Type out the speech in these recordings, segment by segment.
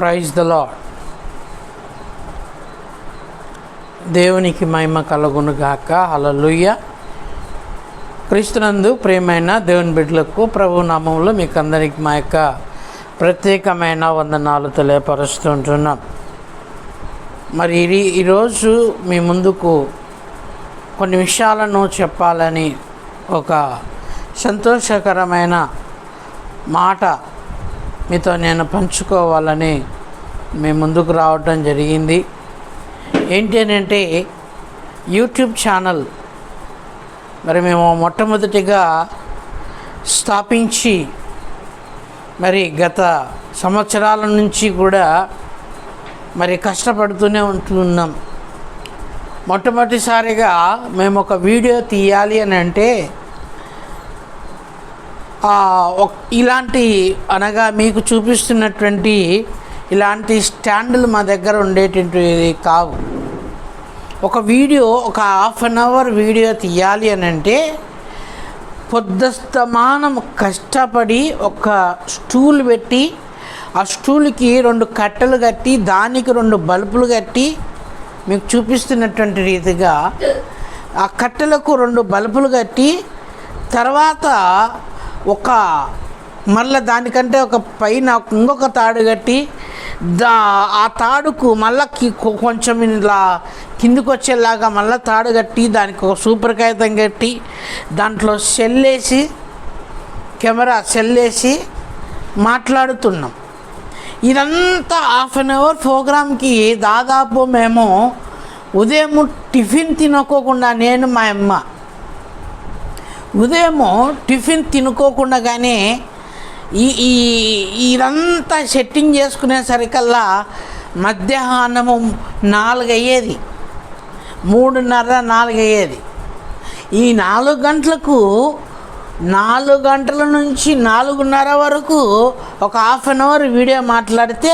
Praise the lord దేవునికి మహిమ కలుగును గాక. హల్లెలూయ క్రీస్తునందు ప్రేమైన దేవుని బిడ్డలకు ప్రభు నామంలో మీకు అందరికి మా యొక్క ప్రత్యేకమైన వందనాలు తెలియపరుస్తుంటున్నాం. మరి ఇది ఈరోజు మీ ముందుకు కొన్ని విషయాలను చెప్పాలని ఒక సంతోషకరమైన మాట మీతో నేను పంచుకోవాలని మీ ముందుకు రావటం జరిగింది. ఏంటి అని అంటే యూట్యూబ్ ఛానల్ మరి మేము మొట్టమొదటిగా స్థాపించి మరి గత సంవత్సరాల నుంచి కూడా మరి కష్టపడుతూనే ఉంటున్నాం. మొట్టమొదటిసారిగా మేము ఒక వీడియో తీయాలి అని అంటే ఇలాంటి అనగా మీకు చూపిస్తున్నటువంటి ఇలాంటి స్టాండ్లు మా దగ్గర ఉండేటువంటివి కావు. ఒక వీడియో ఒక హాఫ్ అన్ అవర్ వీడియో తీయాలి అని అంటే పొద్దుస్తమానం కష్టపడి ఒక స్టూల్ పెట్టి ఆ స్టూల్కి రెండు కట్టెలు కట్టి దానికి రెండు బల్బులు కట్టి మీకు చూపిస్తున్నటువంటి రీతిగా ఆ కట్టెలకు రెండు బల్బులు కట్టి తర్వాత ఒక మళ్ళీ దానికంటే ఒక పైన ఇంకొక తాడు కట్టి దా ఆ తాడుకు మళ్ళీ కొంచెం ఇలా కిందికి వచ్చేలాగా మళ్ళీ తాడు కట్టి దానికి ఒక సూపర్ కాగితం కట్టి దాంట్లో సెల్లేసి కెమెరా సెల్లేసి మాట్లాడుతున్నాం. ఇదంతా హాఫ్ అన్ అవర్ ప్రోగ్రామ్కి దాదాపు మేము ఉదయం టిఫిన్ తినకోకుండా నేను మా అమ్మ ఉదయము టిఫిన్ తినుకోకుండానే ఈ ఈ ఇదంతా సెట్టింగ్ చేసుకునేసరికల్లా మధ్యాహ్నము నాలుగు అయ్యేది మూడున్నర నాలుగు అయ్యేది ఈ నాలుగు గంటలకు నాలుగు గంటల నుంచి నాలుగున్నర వరకు ఒక హాఫ్ అన్ అవర్ వీడియో మాట్లాడితే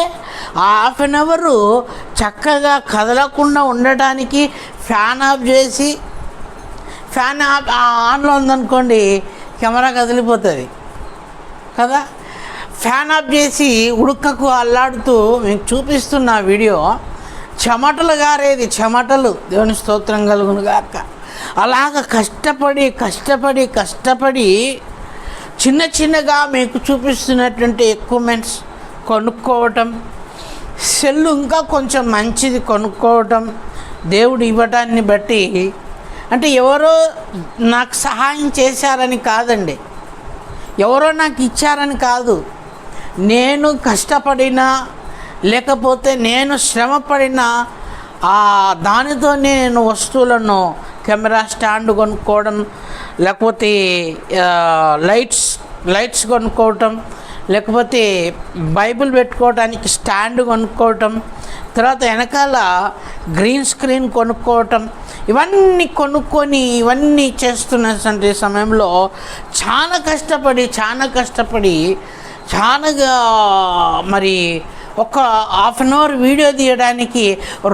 ఆ హాఫ్ అన్ అవరు చక్కగా కదలకుండా ఉండటానికి ఫ్యాన్ ఆఫ్ చేసి ఫ్యాన్ ఆ ఆన్లో ఉందనుకోండి కెమెరా కదిలిపోతుంది. కదా? ఫ్యాన్ ఆఫ్ చేసి ఉడకకు అల్లాడుతూ మీకు చూపిస్తున్న వీడియో చెమటలు గారేది చెమటలు. దేవుని స్తోత్రం కలుగును గాక. అలాగ కష్టపడి కష్టపడి కష్టపడి చిన్న చిన్నగా మీకు చూపిస్తున్నటువంటి ఎక్విప్మెంట్స్ కొనుక్కోవటం సెల్లు ఇంకా కొంచెం మంచిది కొనుక్కోవటం దేవుడు ఇవ్వటాన్ని బట్టి అంటే ఎవరో నాకు సహాయం చేశారని కాదండి. ఎవరో నాకు ఇచ్చారని కాదు. నేను కష్టపడినా లేకపోతే నేను శ్రమపడిన ఆ దానితో నేను వస్తువులను కెమెరా స్టాండ్ కొనుక్కోవడం లేకపోతే లైట్స్ లైట్స్ కొనుక్కోవటం లేకపోతే బైబిల్ పెట్టుకోవడానికి స్టాండ్ కొనుక్కోవటం తర్వాత వెనకాల గ్రీన్ స్క్రీన్ కొనుక్కోవటం ఇవన్నీ కొనుక్కొని ఇవన్నీ చేస్తున్నటువంటి సమయంలో చాలా కష్టపడి చాలా కష్టపడి చాలాగా మరి ఒక హాఫ్ అన్ అవర్ వీడియో తీయడానికి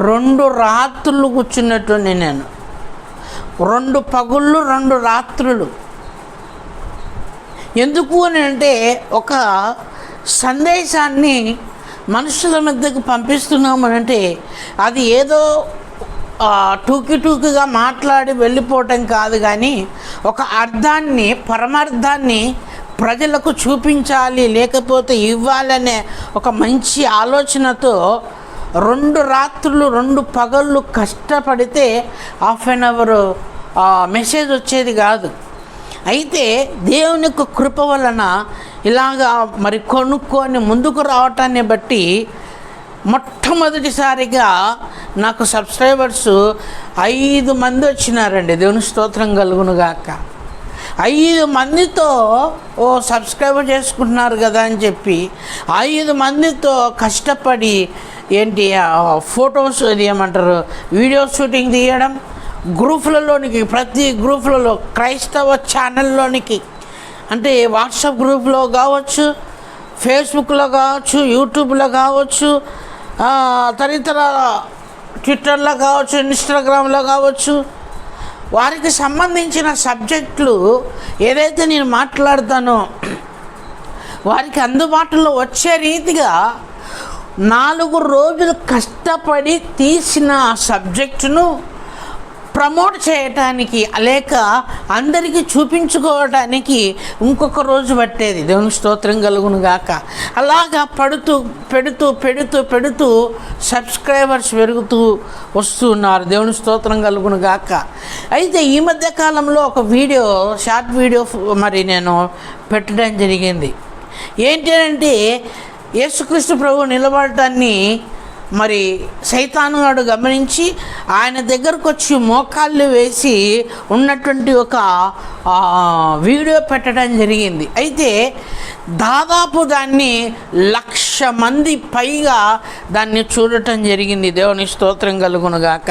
రెండు రాత్రులు కూర్చున్నట్టు నేను. రెండు పగుళ్ళు రెండు రాత్రులు. ఎందుకు అని అంటే ఒక సందేశాన్ని మనుషుల మధ్యకు పంపిస్తున్నాము అంటే అది ఏదో టూకి టూకిగా మాట్లాడి వెళ్ళిపోవటం కాదు కానీ ఒక అర్థాన్ని పరమార్థాన్ని ప్రజలకు చూపించాలి లేకపోతే ఇవ్వాలనే ఒక మంచి ఆలోచనతో రెండు రాత్రులు రెండు పగళ్ళు కష్టపడితే హాఫ్ అన్ అవర్ మెసేజ్ వచ్చేది కాదు. అయితే దేవుని యొక్క కృప వలన ఇలాగా మరి కొనుక్కొని ముందుకు రావటాన్ని బట్టి మొట్టమొదటిసారిగా నాకు సబ్స్క్రైబర్స్ ఐదు మంది వచ్చినారండి. దేవుని స్తోత్రం కలుగును గాక. ఐదు మందితో ఓ సబ్స్క్రైబర్ చేసుకుంటున్నారు కదా అని చెప్పి ఐదు మందితో కష్టపడి ఏంటి ఫొటోస్ ఏమంటారు వీడియో షూటింగ్ తీయడం గ్రూపులలోనికి ప్రతి గ్రూపులలో క్రైస్తవ ఛానల్లోనికి. అంటే వాట్సాప్ గ్రూప్లో కావచ్చు ఫేస్బుక్లో కావచ్చు యూట్యూబ్లో కావచ్చు తదితర ట్విట్టర్లో కావచ్చు ఇన్స్టాగ్రామ్లో కావచ్చు. వారికి సంబంధించిన సబ్జెక్టులు ఏదైతే నేను మాట్లాడతానో వారికి అందుబాటులో వచ్చే రీతిగా నాలుగు రోజులు కష్టపడి తీసిన సబ్జెక్టును ప్రమోట్ చేయటానికి లేక అందరికీ చూపించుకోవటానికి ఇంకొక రోజు పట్టేది. దేవుని స్తోత్రం కలుగును గాక. అలాగా పడుతూ పెడుతూ పెడుతూ పెడుతూ సబ్స్క్రైబర్స్ పెరుగుతూ వస్తున్నారు దేవుని స్తోత్రం కలుగును గాక. అయితే ఈ మధ్య కాలంలో ఒక వీడియో షార్ట్ వీడియో మరి నేను పెట్టడం జరిగింది. ఏంటి అంటే యేసుక్రీస్తు ప్రభు నిలబడటాన్ని మరి సైతాను వాడు గమనించి ఆయన దగ్గరకు వచ్చి మోకాళ్ళు వేసి ఉన్నటువంటి ఒక వీడియో పెట్టడం జరిగింది. అయితే దాదాపు దాన్ని లక్ష మంది పైగా దాన్ని చూడటం జరిగింది. దేవుని స్తోత్రం కలుగునుగాక.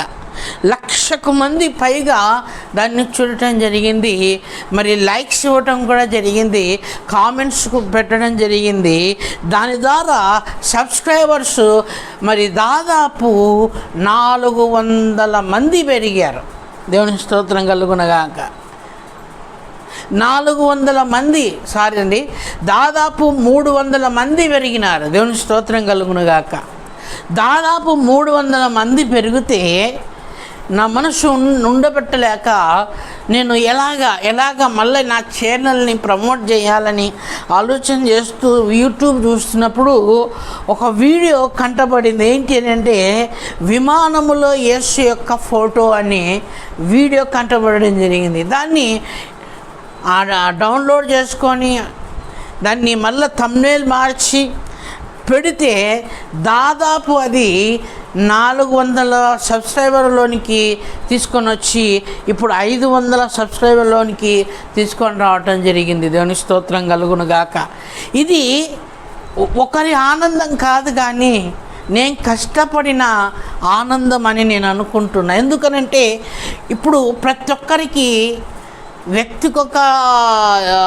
లక్షకు మంది పైగా దాన్ని చూడటం జరిగింది. మరి లైక్స్ ఇవ్వటం కూడా జరిగింది. కామెంట్స్ పెట్టడం జరిగింది. దాని ద్వారా సబ్స్క్రైబర్స్ మరి దాదాపు నాలుగు వందల మంది పెరిగారు. దేవుని స్తోత్రం కలుగునగాక. నాలుగు వందల మంది సారీ అండి దాదాపు మూడు వందల మంది పెరిగినారు. దేవుని స్తోత్రం కలుగునగాక. దాదాపు మూడు వందల మంది పెరిగితే నా మనసు ఉండబెట్టలేక నేను ఎలాగా ఎలాగా మళ్ళీ నా ఛానల్ని ప్రమోట్ చేయాలని ఆలోచన చేస్తూ యూట్యూబ్ చూస్తున్నప్పుడు ఒక వీడియో కంటపడింది. ఏంటి అని అంటే విమానములో యేసు యొక్క ఫోటో అని వీడియో కంటపడడం జరిగింది. దాన్ని డౌన్లోడ్ చేసుకొని దాన్ని మళ్ళీ తమ్నేల్ మార్చి పెడితే దాదాపు అది నాలుగు వందల సబ్స్క్రైబర్లోనికి తీసుకొని వచ్చి ఇప్పుడు ఐదు వందల సబ్స్క్రైబర్లోనికి తీసుకొని రావటం జరిగింది. దేవుని స్తోత్రం కలుగును గాక. ఇది ఒకరి ఆనందం కాదు కానీ నేను కష్టపడిన ఆనందం అని నేను అనుకుంటున్నా. ఎందుకనంటే ఇప్పుడు ప్రతి ఒక్కరికి వ్యక్తికొక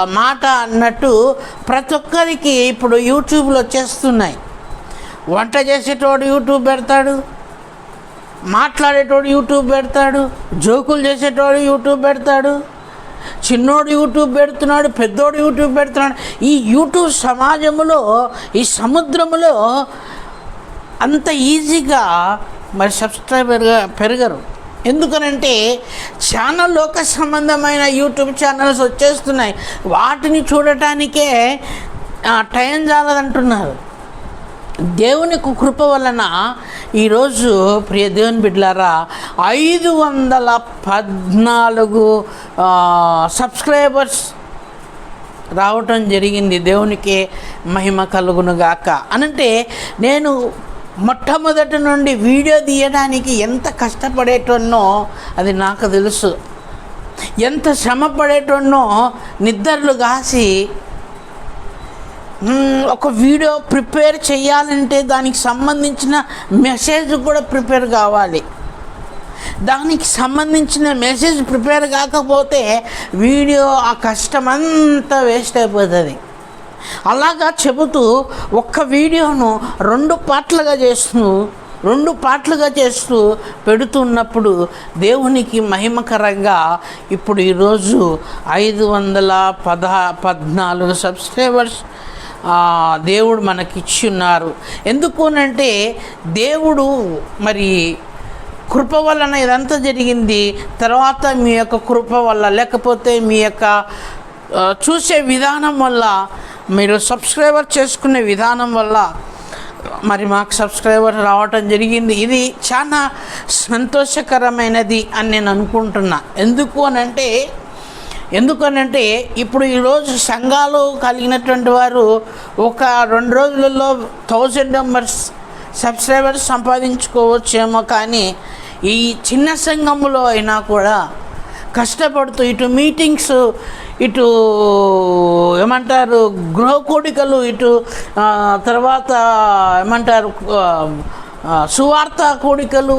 మాట అన్నట్టు ప్రతి ఒక్కరికి ఇప్పుడు యూట్యూబ్లో చేస్తున్నాయి. వంట చేసేటోడు యూట్యూబ్ పెడతాడు మాట్లాడేటోడు యూట్యూబ్ పెడతాడు జోకులు చేసేటోడు యూట్యూబ్ పెడతాడు చిన్నోడు యూట్యూబ్ పెడుతున్నాడు పెద్దోడు యూట్యూబ్ పెడుతున్నాడు. ఈ యూట్యూబ్ సమాజంలో ఈ సముద్రములో అంత ఈజీగా మరి సబ్స్క్రైబర్గా పెరగరు. ఎందుకనంటే చాలా లోక సంబంధమైన యూట్యూబ్ ఛానల్స్ వచ్చేస్తున్నాయి. వాటిని చూడటానికే టైం చాలదంటున్నారు దేవుని కృప వలన ఈరోజు ప్రియ దేవుని బిడ్డలారా ఐదు వందల పద్నాలుగు సబ్స్క్రైబర్స్ రావటం జరిగింది. దేవునికి మహిమ కలుగునుగాక. అనంటే నేను మొట్టమొదటి నుండి వీడియో తీయడానికి ఎంత కష్టపడేటోన్నో అది నాకు తెలుసు. ఎంత శ్రమ పడేటోన్నో నిద్రలు కాసి ఒక వీడియో ప్రిపేర్ చేయాలంటే దానికి సంబంధించిన మెసేజ్ కూడా ప్రిపేర్ కావాలి. దానికి సంబంధించిన మెసేజ్ ప్రిపేర్ కాకపోతే వీడియో ఆ కష్టం అంతా వేస్ట్ అయిపోతుంది. అలాగా చెబుతూ ఒక్క వీడియోను రెండు పార్ట్లుగా చేస్తూ రెండు పార్ట్లుగా చేస్తూ పెడుతున్నప్పుడు దేవునికి మహిమకరంగా ఇప్పుడు ఈరోజు ఐదు వందల పదహా పద్నాలుగు సబ్స్క్రైబర్స్ దేవుడు మనకిచ్చి ఉన్నారు ఎందుకునంటే దేవుడు మరి కృప వలన ఇదంతా జరిగింది. తర్వాత మీ యొక్క కృప వల్ల లేకపోతే మీ యొక్క చూసే విధానం వల్ల మీరు సబ్స్క్రైబర్ చేసుకునే విధానం వల్ల మరి మాకు సబ్స్క్రైబర్ రావటం జరిగింది. ఇది చాలా సంతోషకరమైనది అని నేను అనుకుంటున్నా. ఎందుకు అని అంటే ఎందుకనంటే ఇప్పుడు ఈరోజు సంఘాలు కలిగినటువంటి వారు ఒక రెండు రోజులలో థౌజండ్ మెంబర్స్ సబ్స్క్రైబర్స్ సంపాదించుకోవచ్చేమో కానీ ఈ చిన్న సంఘములో అయినా కూడా కష్టపడుతూ ఇటు మీటింగ్స్ ఇటు ఏమంటారు గృహ కోడికలు ఇటు తర్వాత ఏమంటారు సువార్త కోడికలు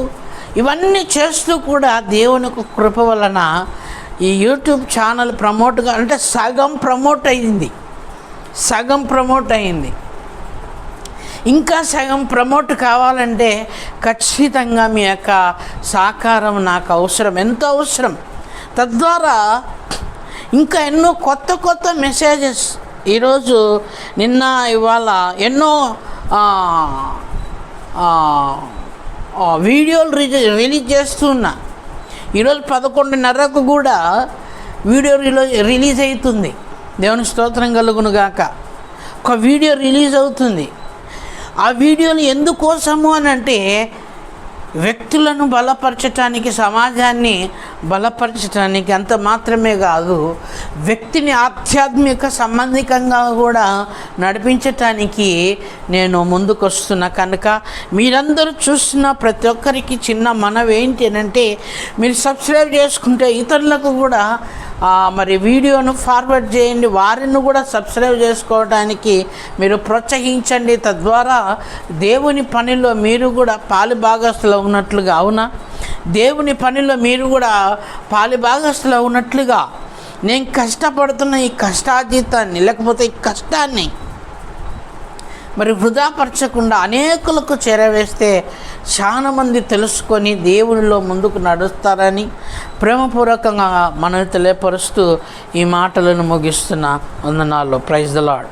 ఇవన్నీ చేస్తూ కూడా దేవుని కృప వలన ఈ యూట్యూబ్ ఛానల్ ప్రమోట్గా అంటే సగం ప్రమోట్ అయింది సగం ప్రమోట్ అయింది ఇంకా సగం ప్రమోట్ కావాలంటే ఖచ్చితంగా మీ యొక్క సహకారం నాకు అవసరం. ఎంతో అవసరం? తద్వారా ఇంకా ఎన్నో కొత్త కొత్త మెసేజెస్ ఈరోజు నిన్న ఇవాళ ఎన్నో వీడియోలు రిలీజ్ చేస్తున్నా ఈరోజు పదకొండున్నరకు కూడా వీడియో రిలో రిలీజ్ అవుతుంది దేవుని స్తోత్రం కలుగును గాక. ఒక వీడియో రిలీజ్ అవుతుంది. ఆ వీడియోని ఎందుకోసము అని అంటే వ్యక్తులను బలపరచటానికి సమాజాన్ని బలపరచటానికి అంత మాత్రమే కాదు వ్యక్తిని ఆధ్యాత్మిక సంబంధికంగా కూడా నడిపించటానికి నేను ముందుకొస్తున్నా. కనుక మీరందరూ చూస్తున్న ప్రతి ఒక్కరికి చిన్న మనవి ఏంటి అంటే మీరు సబ్స్క్రైబ్ చేసుకుంటే ఇతరులకు కూడా మరి వీడియోను ఫార్వర్డ్ చేయండి. వారిని కూడా సబ్స్క్రైబ్ చేసుకోవడానికి మీరు ప్రోత్సహించండి. తద్వారా దేవుని పనిలో మీరు కూడా పాలు భాగస్తులు ఉన్నట్లుగా అవునా? దేవుని పనిలో మీరు కూడా పాలు భాగస్తులు ఉన్నట్లుగా. నేను కష్టపడుతున్న ఈ కష్టాజీతాన్ని లేకపోతే ఈ కష్టాన్ని మరి వృధాపరచకుండా అనేకులకు చేరవేస్తే చాలామంది తెలుసుకొని దేవునిలో ముందుకు నడుస్తారని ప్రేమపూర్వకంగా మనం తెలియపరుస్తూ ఈ మాటలను ముగిస్తున్న వందనాల్లో. Praise the Lord